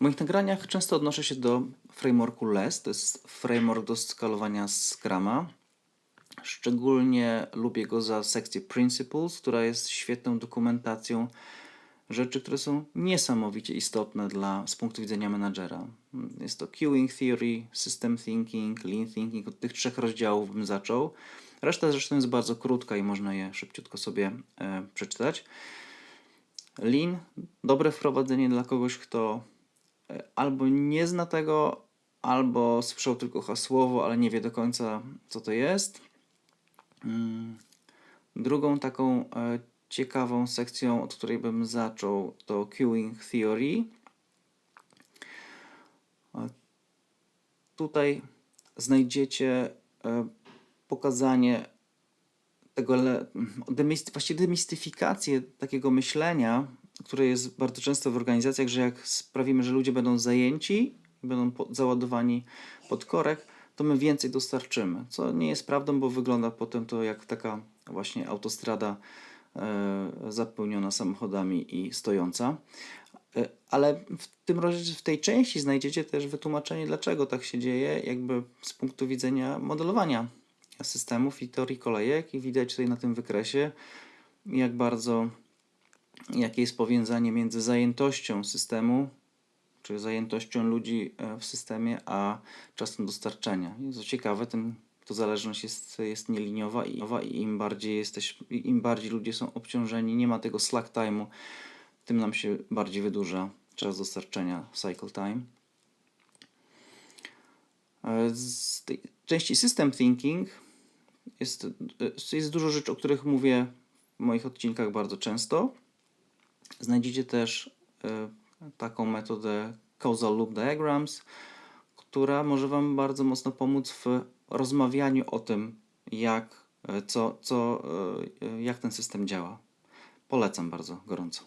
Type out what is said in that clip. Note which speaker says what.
Speaker 1: W moich nagraniach często odnoszę się do frameworku LESS, to jest framework do skalowania Scrama. Szczególnie lubię go za sekcję Principles, która jest świetną dokumentacją rzeczy, które są niesamowicie istotne dla, z punktu widzenia menadżera. Jest to queuing theory, system thinking, lean thinking. Od tych trzech rozdziałów bym zaczął. Reszta zresztą jest bardzo krótka i można je szybciutko sobie e, przeczytać. Lean, dobre wprowadzenie dla kogoś, kto albo nie zna tego, albo słyszał tylko hasłowo, ale nie wie do końca, co to jest. Mm. Drugą taką e, ciekawą sekcją, od której bym zaczął, to queuing theory. E, Tutaj znajdziecie e, pokazanie tego, właściwie demistyfikację takiego myślenia, które jest bardzo często w organizacjach, że jak sprawimy, że ludzie będą zajęci, będą po- załadowani pod korek, to my więcej dostarczymy. Co nie jest prawdą, bo wygląda potem to jak taka właśnie autostrada e, zapełniona samochodami i stojąca. E, Ale w, tym, roz- w tej części znajdziecie też wytłumaczenie, dlaczego tak się dzieje, jakby z punktu widzenia modelowania systemów i teorii kolejek. I widać tutaj na tym wykresie, jak bardzo, jakie jest powiązanie między zajętością systemu, czy zajętością ludzi e, w systemie, a czasem dostarczenia. I co ciekawe, ten, to zależność jest, jest nieliniowa i, i im bardziej jesteś, im bardziej ludzie są obciążeni, nie ma tego slack time'u, tym nam się bardziej wydłuża czas dostarczenia cycle time. E, Z tej części system thinking jest, e, jest dużo rzeczy, o których mówię w moich odcinkach bardzo często. Znajdziecie też e, taką metodę causal loop diagrams, która może Wam bardzo mocno pomóc w rozmawianiu o tym, jak, e, co, co, e, jak ten system działa. Polecam bardzo gorąco.